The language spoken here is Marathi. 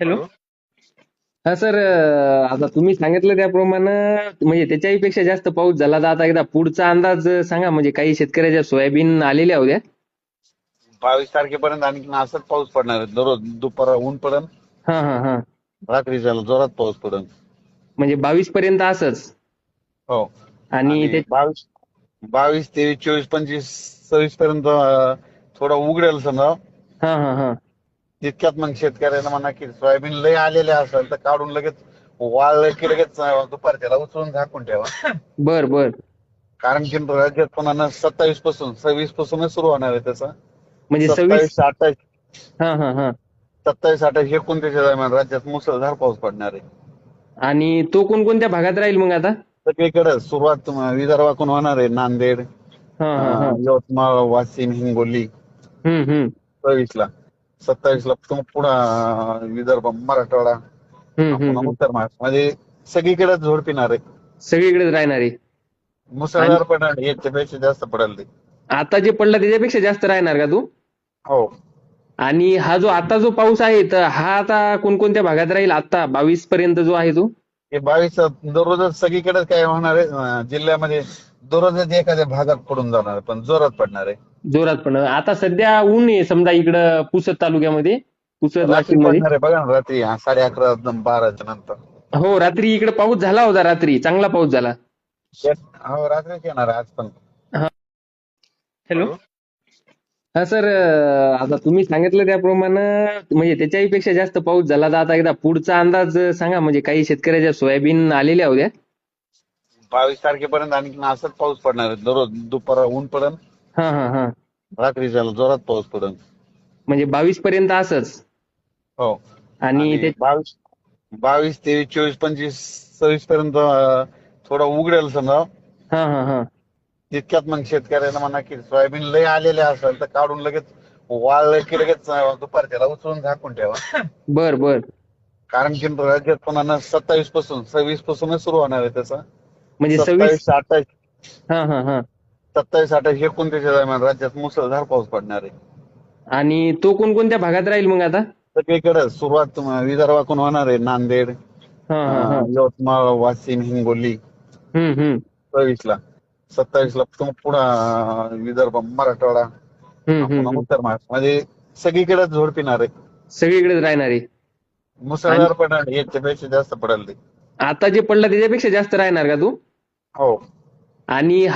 हॅलो? हा सर आता तुम्ही सांगितलं त्याप्रमाणे म्हणजे त्याच्याही पेक्षा जास्त पाऊस झाला तर आता एकदा पुढचा अंदाज सांगा म्हणजे काही शेतकऱ्याच्या सोयाबीन आलेल्या होत्या बावीस तारखेपर्यंत आणखी असंच पाऊस पडणार आहे. दररोज दुपार ऊन पडन हा हा. हा रात्रीच्या जोरात पाऊस पडन. म्हणजे बावीस पर्यंत असंच? हो. आणि ते बावीस बावीस तेवीस चोवीस पंचवीस सव्वीस पर्यंत थोडं उघडेल समजा. हा हा हा. तितक्यात मग शेतकऱ्यांना म्हणा की सोयाबीन लय आलेले असेल तर काढून लगेच वाळलं की लगेच दुपारच्याला उचलून झाकून ठेवा. बर बर. कारण की राज्यात पुन्हा सत्तावीसपासून सव्वीस पासूनच सुरू होणार आहे त्याचा म्हणजे सव्वीस सत्तावीस अठ्ठावीस हा हा हा. सत्तावीस अठ्ठावीस एकोणतीसच्या दरम्यान राज्यात मुसळधार पाऊस पडणार आहे? आणि तो कोणकोणत्या भागात राहील मग आता? सगळीकडे सुरुवात विदर्भातून होणार आहे. नांदेड यवतमाळ वाशिम हिंगोली. सव्वीस ला सत्तावीस ला पुन्हा विदर्भ मराठवाडा पुन्हा. उत्तर महाराष्ट्र. म्हणजे सगळीकडे झोड पिणार आहे. सगळीकडेच राहणार. आहे मुसळधार पडणार याच्यापेक्षा जास्त पडेल ते. आता जे पडला त्याच्यापेक्षा जास्त राहणार का तू? हो. आणि हा जो आता जो पाऊस आहे तर हा आता कोणकोणत्या भागात राहील? आता बावीस पर्यंत जो आहे तो? हे बावीस दररोजच सगळीकडे काय होणार आहे? जिल्ह्यामध्ये दररोजच एखाद्या भागात पडून जाणार पण जोरात पडणार आहे. जोरात पण. आता सध्या ऊन आहे समजा इकडं पुसद तालुक्यामध्ये. पुसद रात्री नाशिकमध्ये पडणार आहे बघा ना रात्री हा, साडे अकरा बाराच्या नंतर. हो रात्री इकडे पाऊस झाला होता रात्री. चांगला पाऊस झाला. हो रात्रीच येणार आहे आज पण. हॅलो. हा सर आता तुम्ही सांगितलं त्याप्रमाणे म्हणजे त्याच्याही पेक्षा जास्त पाऊस झाला तर आता एकदा पुढचा अंदाज सांगा म्हणजे काही शेतकऱ्याच्या सोयाबीन आलेल्या होत्या? बावीस तारखेपर्यंत आणखी असंच पाऊस पडणार आहे. दररोज दुपार ऊन पडन हा हा हा. रात्रीच्या जोरात पाऊस पडन. म्हणजे बावीस पर्यंत असंच? हो. आणि ते बावीस बावीस तेवीस चोवीस पंचवीस सव्वीस पर्यंत थोडं उघडेल समजा. हा हा हा. तितक्यात मग शेतकऱ्यांना म्हणा की सोयाबीन लय आलेले असेल तर काढून लगेच वाळलं की लगेच दुपारच्याला उचलून झाकून ठेवा. बर बर. कारण की राज्यात पुन्हा सत्तावीसपासून सव्वीस पासूनच सुरू होणार आहे त्याचा. म्हणजे सव्वीस अठ्ठावीस. हा हा हा. सत्तावीस अठ्ठावीस एकोणतीसच्या दरम्यान राज्यात मुसळधार पाऊस पडणार आहे. आणि तो कोणकोणत्या भागात राहील मग आता? सगळीकडे सुरुवात विदर्भातून होणार आहे. नांदेड हा हा हा. अं, यवतमाळ वाशिम हिंगोली. हम्म हम्म. सव्वीस ला सत्तावीस ला पुन्हा विदर्भ मराठवाडा. हम्म हम्म पुन्हा हम्म. उत्तर महाराष्ट्र. म्हणजे सगळीकडे झोड पिणार आहे. सगळीकडेच राहणार आहे. मुसळधार पडणार याच्यापेक्षा जास्त पडेल ते. आता जे पडला त्याच्यापेक्षा जास्त राहणार का तू? हो. आणि